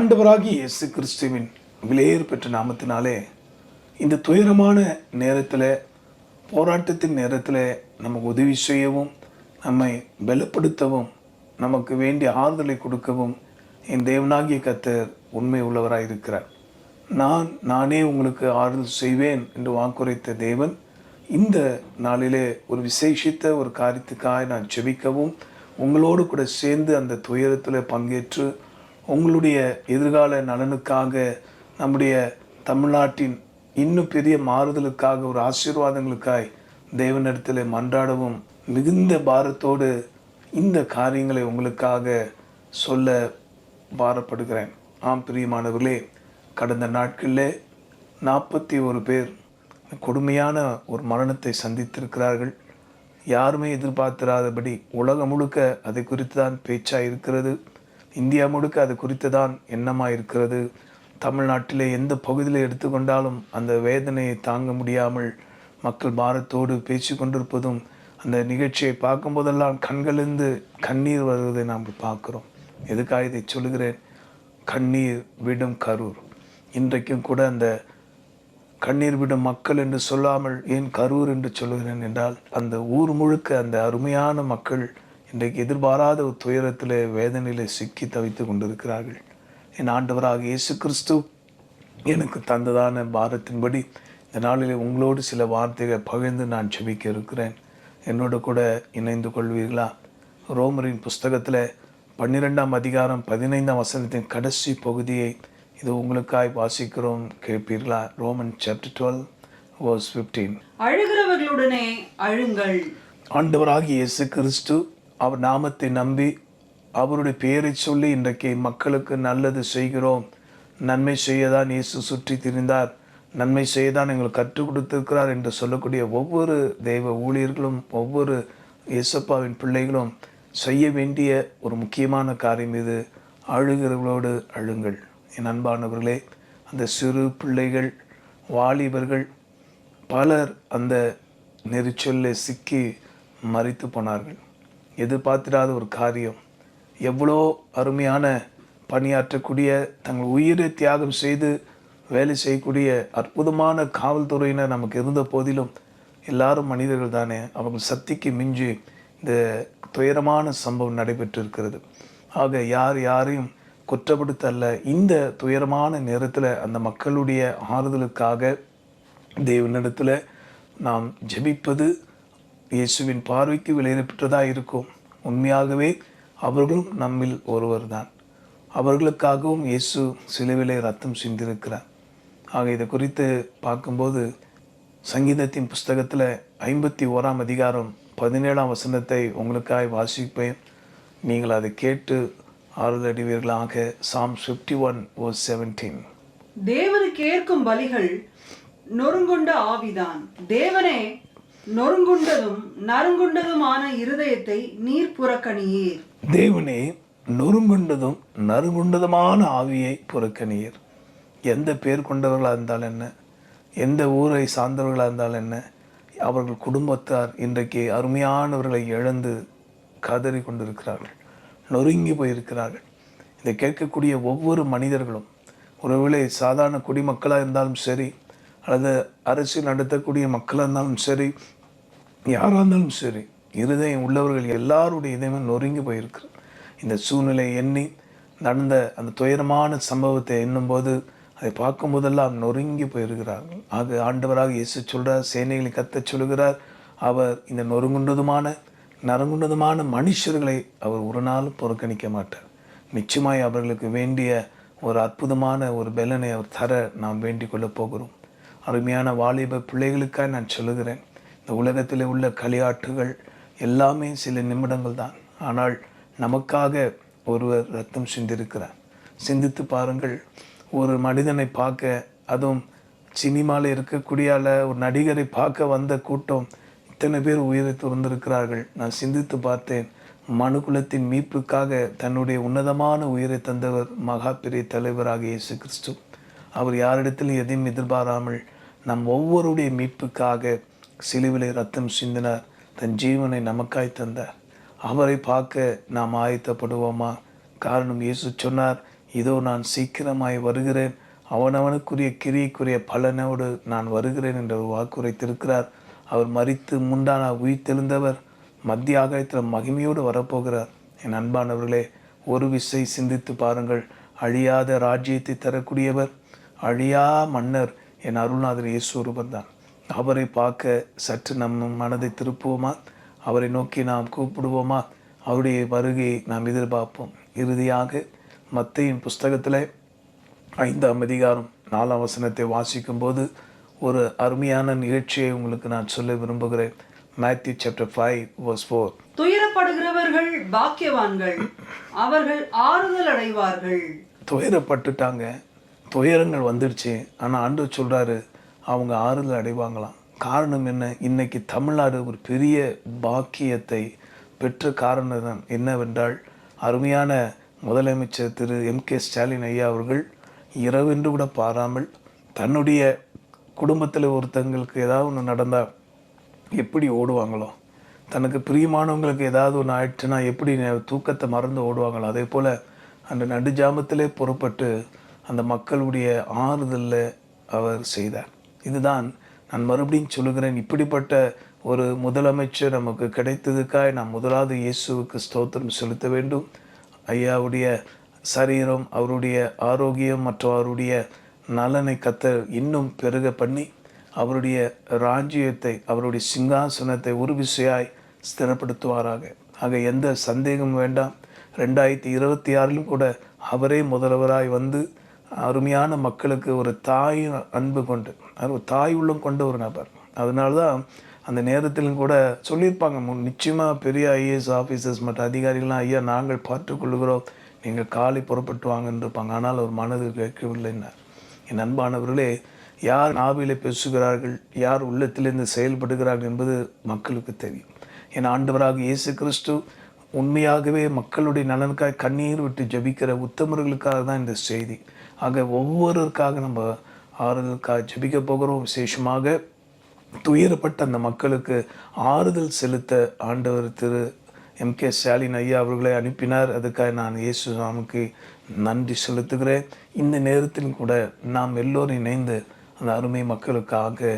ஆண்டவராகி இயேசு கிறிஸ்துவின் விலையேறு பெற்ற நாமத்தினாலே இந்த துயரமான நேரத்தில் போராட்டத்தின் நேரத்தில் நமக்கு உதவி செய்யவும் நம்மை பலப்படுத்தவும் நமக்கு வேண்டிய ஆறுதலை கொடுக்கவும் என் தேவனாகிய கத்தர் உண்மை உள்ளவராக இருக்கிறார். நான் நானே உங்களுக்கு ஆறுதல் செய்வேன் என்று வாக்குரைத்த தேவன் இந்த நாளிலே ஒரு விசேஷித்த ஒரு காரியத்துக்காக நான் ஜெபிக்கவும் உங்களோடு கூட சேர்ந்து அந்த துயரத்தில் பங்கேற்று உங்களுடைய எதிர்கால நலனுக்காக நம்முடைய தமிழ்நாட்டின் இன்னும் பெரிய மாறுதலுக்காக ஒரு ஆசீர்வாதங்களுக்காய் தேவனிடத்தில் மன்றாடவும் மிகுந்த பாரத்தோடு இந்த காரியங்களை உங்களுக்காக சொல்ல பாரப்படுகிறேன். ஆம் பிரியமானவர்களே கடந்த நாட்களில் நாற்பத்தி ஒரு பேர் கொடுமையான ஒரு மரணத்தை சந்தித்திருக்கிறார்கள். யாருமே எதிர்பார்த்திராதபடி உலகம் முழுக்க அதை குறித்து தான் பேச்சாக இருக்கிறது இந்தியா முழுக்க அது குறித்து தான் எண்ணமாக இருக்கிறது தமிழ்நாட்டிலே எந்த பகுதியில் எடுத்துக்கொண்டாலும் அந்த வேதனையை தாங்க முடியாமல் மக்கள் பாரத்தோடு பேச்சு கொண்டிருப்பதும் அந்த நிகழ்ச்சியை பார்க்கும்போதெல்லாம் கண்களிலிருந்து கண்ணீர் வருவதை நாம் பார்க்குறோம். எதுக்காக இதை சொல்லுகிறேன்? கண்ணீர் விடும் கரூர். இன்றைக்கும் கூட அந்த கண்ணீர் விடும் மக்கள் என்று சொல்லாமல் ஏன் கரூர் என்று சொல்கிறேன் என்றால் அந்த ஊர் முழுக்க அந்த அருமையான மக்கள் இன்றைக்கு எதிர்பாராத ஒரு துயரத்தில் வேதனையிலே சிக்கி தவித்து கொண்டிருக்கிறார்கள். என் ஆண்டவராக இயேசு கிறிஸ்து எனக்கு தந்ததான பாரத்தின்படி இந்த நாளிலே உங்களோடு சில வார்த்தைகளை பகிர்ந்து நான் செபிக்க இருக்கிறேன். என்னோடு கூட இணைந்து கொள்வீர்களா? ரோமரின் புஸ்தகத்தில் பன்னிரெண்டாம் அதிகாரம் பதினைந்தாம் வசனத்தின் கடைசி பகுதியை இது உங்களுக்காய் வாசிக்கிறோம். கேட்பீர்களா? Roman chapter twelve verse fifteen அழுகிறவர்களுடனே அழுங்கள். ஆண்டவராகிய இயேசு கிறிஸ்து அவர் நாமத்தை நம்பி அவருடைய பெயரை சொல்லி இன்றைக்கு மக்களுக்கு நல்லது செய்கிறோம். நன்மை செய்ய தான் இயேசு சுற்றி திரிந்தார். நன்மை செய்ய தான் எங்களுக்கு கற்றுக் கொடுத்திருக்கிறார் என்று சொல்லக்கூடிய ஒவ்வொரு தெய்வ ஊழியர்களும் ஒவ்வொரு இயேசப்பாவின் பிள்ளைகளும் செய்ய வேண்டிய ஒரு முக்கியமான காரியம் இது. அழுகிறவர்களோடு அழுங்கள். என் அன்பானவர்களே அந்த சிறு பிள்ளைகள் வாலிபர்கள் பலர் அந்த நெரிச்சலில் சிக்கி மறித்து போனார்கள். எதிர்பார்த்திடாத ஒரு காரியம். எவ்வளோ அருமையான பணியாற்றக்கூடிய தங்கள் உயிரை தியாகம் செய்து வேலை செய்யக்கூடிய அற்புதமான காவல்துறையினர் நமக்கு இருந்த போதிலும் எல்லாரும் மனிதர்கள் தானே. அவங்க சக்திக்கு மிஞ்சி இந்த துயரமான சம்பவம் நடைபெற்றிருக்கிறது. ஆக யார் யாரையும் குற்றப்படுத்தல்ல. இந்த துயரமான நேரத்தில் அந்த மக்களுடைய ஆறுதலுக்காக தேவனிடத்தில் நாம் ஜெபிப்பது இயேசுவின் பார்வைக்கு விலையிடப்பட்டதாக இருக்கும். உண்மையாகவே அவர்களும் நம்மில் ஒருவர் தான் அவர்களுக்காகவும் இயேசு சிலுவிலை ரத்தம் சிந்திருக்கிறார். ஆக இதை குறித்து பார்க்கும்போது சங்கீதத்தின் புஸ்தகத்தில் ஐம்பத்தி ஓராம் அதிகாரம் பதினேழாம் வசனத்தை உங்களுக்காய் வாசிப்பேன். நீங்கள் அதை கேட்டு ஆறுதல் அடைவீர்களாக Psalm fifty one o seventeen தேவனுக்கு ஏற்கும் பலிகள் நொறுங்குண்ட ஆவிதான். தேவனே நொறுங்குண்டதும் நறுங்குண்டதுமான இருதயத்தை நீர் புறக்கணியீர். தேவனே நொறுங்குண்டதும் நறுங்குண்டதுமான ஆவியை புறக்கணியர். எந்த பேர் கொண்டவர்களாக இருந்தால் என்ன? எந்த ஊரை சார்ந்தவர்களாக இருந்தால் என்ன? அவர்கள் குடும்பத்தார் இன்றைக்கு அருமையானவர்களை இழந்து கதறி கொண்டிருக்கிறார்கள் நொறுங்கி போயிருக்கிறார்கள். இதை கேட்கக்கூடிய ஒவ்வொரு மனிதர்களும் ஒருவேளை சாதாரண குடிமக்களாக இருந்தாலும் சரி அல்லது அரசியல் நடத்தக்கூடிய மக்களாக இருந்தாலும் சரி யாராக இருந்தாலும் சரி இருதயம் உள்ளவர்கள் எல்லாருடைய இதயமும் நொறுங்கி போயிருக்கிறார் இந்த சூழ்நிலை எண்ணி நடந்த அந்த துயரமான சம்பவத்தை எண்ணும்போது அதை பார்க்கும்போதெல்லாம் நொறுங்கி போயிருக்கிறார்கள். ஆக ஆண்டவராக இயேசு சொல்கிறார் சேனைகளை கத்தச் சொல்கிறார் அவர் இந்த நொறுங்குண்டதுமான நறுங்குண்டதுமான மனுஷர்களை அவர் ஒரு நாளும் புறக்கணிக்க மாட்டார். நிச்சயமாய் அவர்களுக்கு வேண்டிய ஒரு அற்புதமான ஒரு பலனை அவர் தர நாம் வேண்டிக் கொள்ளப் போகிறோம். அருமையான வாலிப பிள்ளைகளுக்காக நான் சொல்லுகிறேன். இந்த உலகத்தில் உள்ள களியாட்டுகள் எல்லாமே சில நிமிடங்கள் தான். ஆனால் நமக்காக ஒருவர் ரத்தம் சிந்திருக்கிறார். சிந்தித்து பாருங்கள் ஒரு மனிதனை பார்க்க அதுவும் சினிமாவில் இருக்கக்கூடிய ஒரு நடிகரை பார்க்க வந்த கூட்டம் இத்தனை பேர் உயிரை துறந்திருக்கிறார்கள். நான் சிந்தித்து பார்த்தேன் மனுகுலத்தின் மீட்புக்காக தன்னுடைய உன்னதமான உயிரை தந்தவர் மகா பெரிய தலைவராக இயேசு கிறிஸ்து. அவர் யாரிடத்திலும் எதையும் எதிர்பாராமல் நம் ஒவ்வொருடைய மீட்புக்காக சிலுவிலை ரத்தம் சிந்தினார். தன் ஜீவனை நமக்காய் தந்தார். அவரை பார்க்க நாம் ஆயத்தப்படுவோமா? காரணம் இயேசு சொன்னார் இதோ நான் சீக்கிரமாய் வருகிறேன். அவனவனுக்குரிய கிரியைக்குரிய பலனோடு நான் வருகிறேன் என்ற ஒரு வாக்குரைத்திருக்கிறார் அவர் மறித்து முண்டான உயிர்த்தெழுந்தவர் மத்திய ஆகாயத்தில் மகிமையோடு வரப்போகிறார். என் அன்பானவர்களே ஒரு விசை சிந்தித்து பாருங்கள். அழியாத ராஜ்யத்தை தரக்கூடியவர் அழியா மன்னர் என் அருள்நாதர் இயேசுரூபன் தான் அவரை பார்க்க சற்று நம் மனதை திருப்புவோமா? அவரை நோக்கி நாம் கூப்பிடுவோமா? அவருடைய வருகையை நாம் எதிர்பார்ப்போம். இறுதியாக மத்தையின் புஸ்தகத்தில் ஐந்தாம் அதிகாரம் நாலாம் வசனத்தை வாசிக்கும்போது ஒரு அருமையான நிகழ்ச்சியை உங்களுக்கு நான் சொல்ல விரும்புகிறேன். Matthew chapter five verse four துயரப்படுகிறவர்கள் பாக்கியவான்கள். அவர்கள் ஆறுதல் அடைவார்கள் துயரப்பட்டுட்டாங்க. துயரங்கள் வந்துடுச்சு. ஆனால் ஆண்டு சொல்கிறாரு அவங்க ஆறுதல் அடைவாங்களாம். காரணம் என்ன? இன்னைக்கு தமிழ்நாடு ஒரு பெரிய பாக்கியத்தை பெற்ற காரணம் என்னவென்றால் அருமையான முதலமைச்சர் திரு. எம். கே. ஸ்டாலின் ஐயா அவர்கள் இரவென்று கூட பாராமல் தன்னுடைய குடும்பத்தில் ஒருத்தங்களுக்கு ஏதாவது ஒன்று நடந்தால் எப்படி ஓடுவாங்களோ? தனக்கு பிரியமானவங்களுக்கு ஏதாவது ஒன்று ஆயிடுச்சுன்னா எப்படி தூக்கத்தை மறந்து ஓடுவாங்களோ? அதே போல் அந்த நடுஜாமத்திலே புறப்பட்டு அந்த மக்களுடைய ஆறுதலில் அவர் செய்தார். இதுதான் நான் மறுபடியும் சொல்லுகிறேன் இப்படிப்பட்ட ஒரு முதலமைச்சர் நமக்கு கிடைத்ததுக்காக நாம் முதலாவது இயேசுவுக்கு ஸ்தோத்திரம் செலுத்த வேண்டும். ஐயாவுடைய சரீரம் அவருடைய ஆரோக்கியம் மற்றும் அவருடைய நலனை கத்த இன்னும் பெருக பண்ணி அவருடைய ராஜ்யத்தை அவருடைய சிங்காசனத்தை ஒரு விசையாய் ஸ்திரப்படுத்துவாராக. ஆக எந்த சந்தேகமும் வேண்டாம். ரெண்டாயிரத்தி இருபத்தி ஆறிலும் கூட அவரே முதல்வராய் வந்து அருமையான மக்களுக்கு ஒரு தாய் அன்பு கொண்டு அது ஒரு தாய் உள்ளம் கொண்ட ஒரு நபர். அதனால தான் அந்த நேரத்திலும் கூட சொல்லியிருப்பாங்க முன் நிச்சயமாக பெரிய ஐஏஎஸ் ஆஃபீஸர்ஸ் மற்ற அதிகாரிகள்லாம் ஐயா நாங்கள் பார்த்துக்கொள்கிறோம் நீங்கள் காலை புறப்பட்டு வாங்கன்னு இருப்பாங்க ஆனால் ஒரு மனது கேட்கவில்லைன்னார் என் அன்பானவர்களே யார் நாவிலே பேசுகிறார்கள் யார் உள்ளத்திலிருந்து செயல்படுகிறார்கள் என்பது மக்களுக்கு தெரியும். என் ஆண்டவராக இயேசு கிறிஸ்து உண்மையாகவே மக்களுடைய நலனுக்காக கண்ணீர் விட்டு ஜெபிக்கிற உத்தமர்களுக்காக தான் இந்த செய்தி. ஆக ஒவ்வொருவருக்காக நம்ம ஆறுதலுக்காக ஜெபிக்க போகிறோம். விசேஷமாக துயரப்பட்ட அந்த மக்களுக்கு ஆறுதல் செலுத்த ஆண்டவர் திரு எம் கே ஸ்டாலின் ஐயா அவர்களை அனுப்பினார். அதுக்காக நான் இயேசு சாமிக்கு நன்றி செலுத்துகிறேன். இந்த நேரத்தில் கூட நாம் எல்லோரும் இணைந்து அந்த அருமை மக்களுக்காக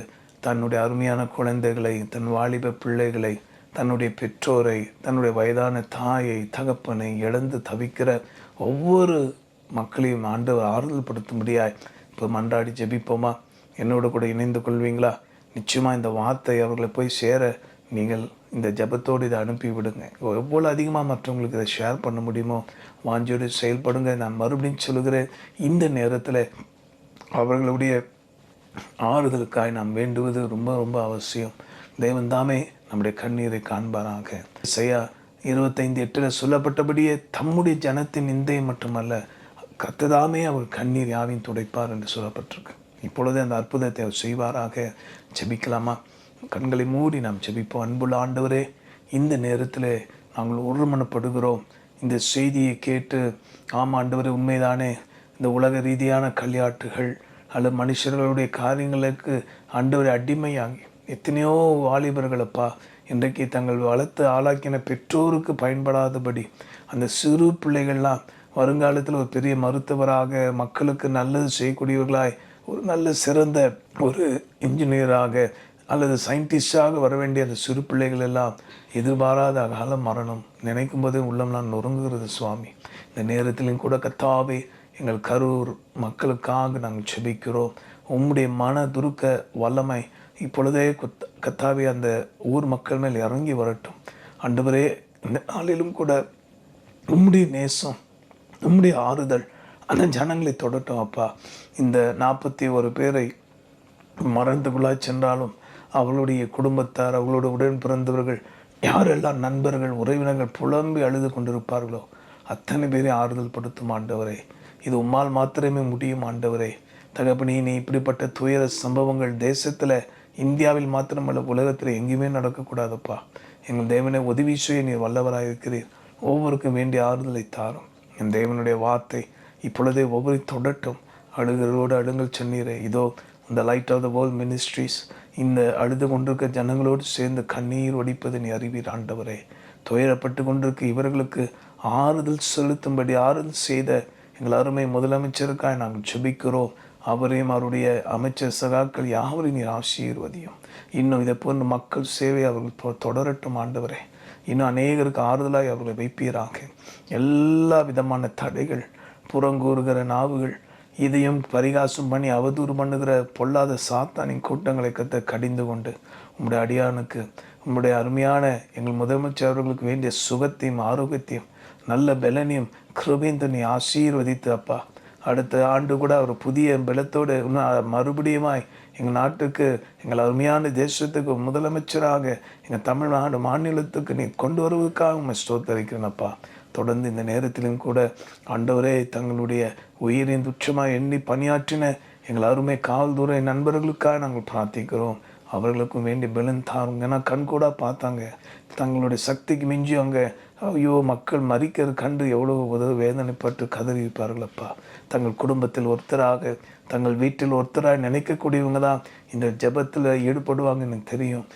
தன்னுடைய அருமையான குழந்தைகளை தன் வாலிப பிள்ளைகளை தன்னுடைய பெற்றோரை தன்னுடைய வயதான தாயை தகப்பனை இழந்து தவிக்கிற ஒவ்வொரு மக்களையும் ஆண்டவர் ஆறுதல் படுத்தும்படியாய் இப்போ மன்றாடி ஜெபிப்போமா? என்னோட கூட இணைந்து கொள்வீங்களா? நிச்சயமாக இந்த வார்த்தை அவர்களை போய் சேர நீங்கள் இந்த ஜெபத்தோடு இதை அனுப்பி விடுங்க. எவ்வளோ அதிகமாக மற்றவங்களுக்கு இதை ஷேர் பண்ண முடியுமோ வாஞ்சியோடு செயல்படுங்க. நான் மறுபடியும் சொல்லுகிறேன் இந்த நேரத்தில் அவர்களுடைய ஆறுதலுக்காய் நாம் வேண்டுவது ரொம்ப ரொம்ப அவசியம். தேவன் தாமே நம்முடைய கண்ணீரை காண்பாராக. செய்யா இருபத்தைந்து எட்டில் சொல்லப்பட்டபடியே தம்முடைய ஜனத்தின் நிந்தை மட்டுமல்ல கத்ததாமே அவர் கண்ணீர் யாவையும் துடைப்பார் என்று சொல்லப்பட்டிருக்கு. இப்பொழுது அந்த அற்புதத்தை அவர் செய்வாராக. ஜெபிக்கலாமா? கண்களை மூடி நாம் ஜெபிப்போம். அன்புள்ள ஆண்டவரே இந்த நேரத்தில் நாங்கள் ஒருமனப்படுகிறோம். இந்த செய்தியை கேட்டு ஆமாம் ஆண்டவரே உண்மைதானே. இந்த உலக ரீதியான கல்யாட்டுகள் அல்லது மனுஷர்களுடைய காரியங்களுக்கு ஆண்டவரை அடிமையாகி எத்தனையோ வாலிபர்களப்பா இன்றைக்கு தங்கள் வளர்த்து ஆளாக்கின பெற்றோருக்கு பயன்படாதபடி அந்த சிறு பிள்ளைகள்லாம் வருங்காலத்தில் ஒரு பெரிய மருத்துவராக மக்களுக்கு நல்லது செய்யக்கூடியவர்களாய் ஒரு நல்ல சிறந்த ஒரு இன்ஜினியராக அல்லது சயின்டிஸ்டாக வர வேண்டிய அந்த சிறு பிள்ளைகள் எல்லாம் எதிர்பாராத அகால மரணம். நினைக்கும் போதே உள்ளம்லாம் நொறுங்குகிறது சுவாமி. இந்த நேரத்திலும் கூட கத்தாவே எங்கள் கரூர் மக்களுக்காக நாங்கள் செபிக்கிறோம். உம்முடைய மன துருக்க வல்லமை இப்பொழுதே குத்த கத்தாவே அந்த ஊர் மக்கள் மேல் இறங்கி வரட்டும். அன்றுவரே இந்த நாளிலும் கூட உம்முடைய நேசம் நம்முடைய ஆறுதல். அந்த ஜனங்களை தொடட்டும் அப்பா. இந்த நாற்பத்தி ஒரு பேரை மறந்துக்குள்ளாய் சென்றாலும் அவளுடைய குடும்பத்தார் அவளோட உடன் பிறந்தவர்கள் யாரெல்லாம் நண்பர்கள் உறவினர்கள் புலம்பி அழுது கொண்டிருப்பார்களோ அத்தனை பேரை ஆறுதல் படுத்தும் ஆண்டவரே. இது உம்மால் மாத்திரமே முடியும் ஆண்டவரே. தகப்பனி நீ இப்படிப்பட்ட துயர சம்பவங்கள் தேசத்தில் இந்தியாவில் மாத்திரமல்ல உலகத்தில் எங்கேயுமே நடக்கக்கூடாதப்பா. எங்கள் தேவனை உதவி செய்ய நீர் வல்லவராக இருக்கிறீர் ஒவ்வொருக்கும் வேண்டிய ஆறுதலை தாரும். என் தேவனுடைய வார்த்தை இப்பொழுதே ஒவ்வொரு தொடட்டும். அழுகிறோடு அழுங்கள் சொன்னீரே. இதோ இந்த light of the world ministries இந்த அழுது கொண்டிருக்க ஜனங்களோடு சேர்ந்து கண்ணீர் ஒடிப்பது நீ அறிவீர் ஆண்டவரே. துயரப்பட்டு கொண்டிருக்க இவர்களுக்கு ஆறுதல் செலுத்தும்படி ஆறுதல் செய்த எங்கள் அருமை முதலமைச்சருக்காய் நாங்கள் ஜெபிக்கிறோம். அவரையும் அவருடைய அமைச்சர் சகாக்கள் யாவரையும் நீர் ஆசீர்வதியும். இன்னும் இதை போன்ற மக்கள் சேவை அவர்கள் தொ- தொடரட்டும் ஆண்டவரே. இன்னும் அநேகருக்கு ஆறுதலாய் அவர்களை வைப்பீராக. எல்லா விதமான தடைகள் புறங்கூறுகிற நாவுகள் இதையும் பரிகாசம் பண்ணி அவதூறு பண்ணுகிற பொல்லாத சாத்தானின் கூட்டங்களை கத்த கடிந்து கொண்டு உம்முடைய அடியானுக்கு உம்முடைய அருமையான எங்கள் முதலமைச்சர் அவர்களுக்கு வேண்டிய சுகத்தையும் ஆரோக்கியத்தையும் நல்ல பலனையும் கிருபையும் தன்னை ஆசீர்வதித்து அப்பா. அடுத்த ஆண்டு கூட அவர் புதிய பலத்தோடு இன்னும் மறுபடியுமாய் எங்கள் நாட்டுக்கு எங்கள் அருமையான தேசத்துக்கு முதலமைச்சராக எங்கள் தமிழ்நாடு மாநிலத்துக்கு நீ கொண்டு வருவதற்காக உண்மை ஸ்தோத்தரிக்கிறேனப்பா தொடர்ந்து இந்த நேரத்திலும் கூட ஆண்டவரே தங்களுடைய உயிரின் துச்சமாக எண்ணி பணியாற்றின எங்கள் அருமை காவல்துறை நண்பர்களுக்காக நாங்கள் பிரார்த்திக்கிறோம். அவர்களுக்கும் வேண்டிய பலன் தாருங்க ஏன்னா கண்கூடாக பார்த்தாங்க. தங்களுடைய சக்திக்கு மிஞ்சி அவங்க ஐயோ மக்கள் மறிக்கிறது கண்டு எவ்வளோ உதவு வேதனைப்பட்டு கதறி இருப்பார்களப்பா தங்கள் குடும்பத்தில் ஒருத்தராக தங்கள் வீட்டில் ஒருத்தராக நினைக்கக்கூடியவங்க தான் இந்த ஜெபத்தில் ஈடுபடுவாங்க எனக்கு தெரியும்.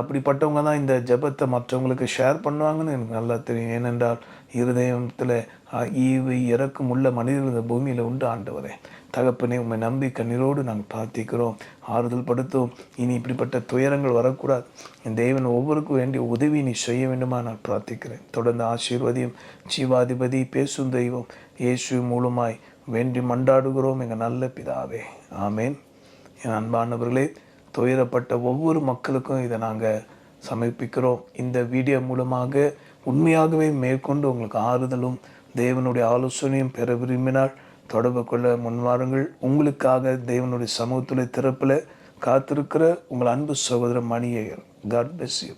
அப்படிப்பட்டவங்க தான் இந்த ஜெபத்தை மற்றவங்களுக்கு ஷேர் பண்ணுவாங்கன்னு எனக்கு நல்லா தெரியும். ஏனென்றால் இருதயத்தில் ஈவு இறக்கும் உள்ள மனிதர்கள் இந்த பூமியில் உண்டு ஆண்டவரே. தகப்பனே உண்மை நம்பி கண்ணீரோடு நாங்கள் பிரார்த்திக்கிறோம். ஆறுதல் படுத்தும். இனி இப்படிப்பட்ட துயரங்கள் வரக்கூடாது. என் தேவன் ஒவ்வொருக்கும் வேண்டிய உதவி நீ செய்ய வேண்டுமா நான் பிரார்த்திக்கிறேன். தொடர்ந்து ஆசீர்வதியும். ஜீவாதிபதி பேசும் தெய்வம் இயேசு மூலமாய் வேண்டி மண்டாடுகிறோம் எங்கள் நல்ல பிதாவே. ஆமேன். என் அன்பானவர்களே துயரப்பட்ட ஒவ்வொரு மக்களுக்கும் இதை நாங்கள் சமர்ப்பிக்கிறோம். இந்த வீடியோ மூலமாக உண்மையாகவே மேற்கொண்டு உங்களுக்கு ஆறுதலும் தேவனுடைய ஆலோசனையும் பெற விரும்பினால் தொடர்பு கொள்ள முன்வாருங்கள். உங்களுக்காக தேவனுடைய சமூகத்துடைய திறப்பில் காத்திருக்கிற உங்கள் அன்பு சகோதரர் மணியையர். God pest you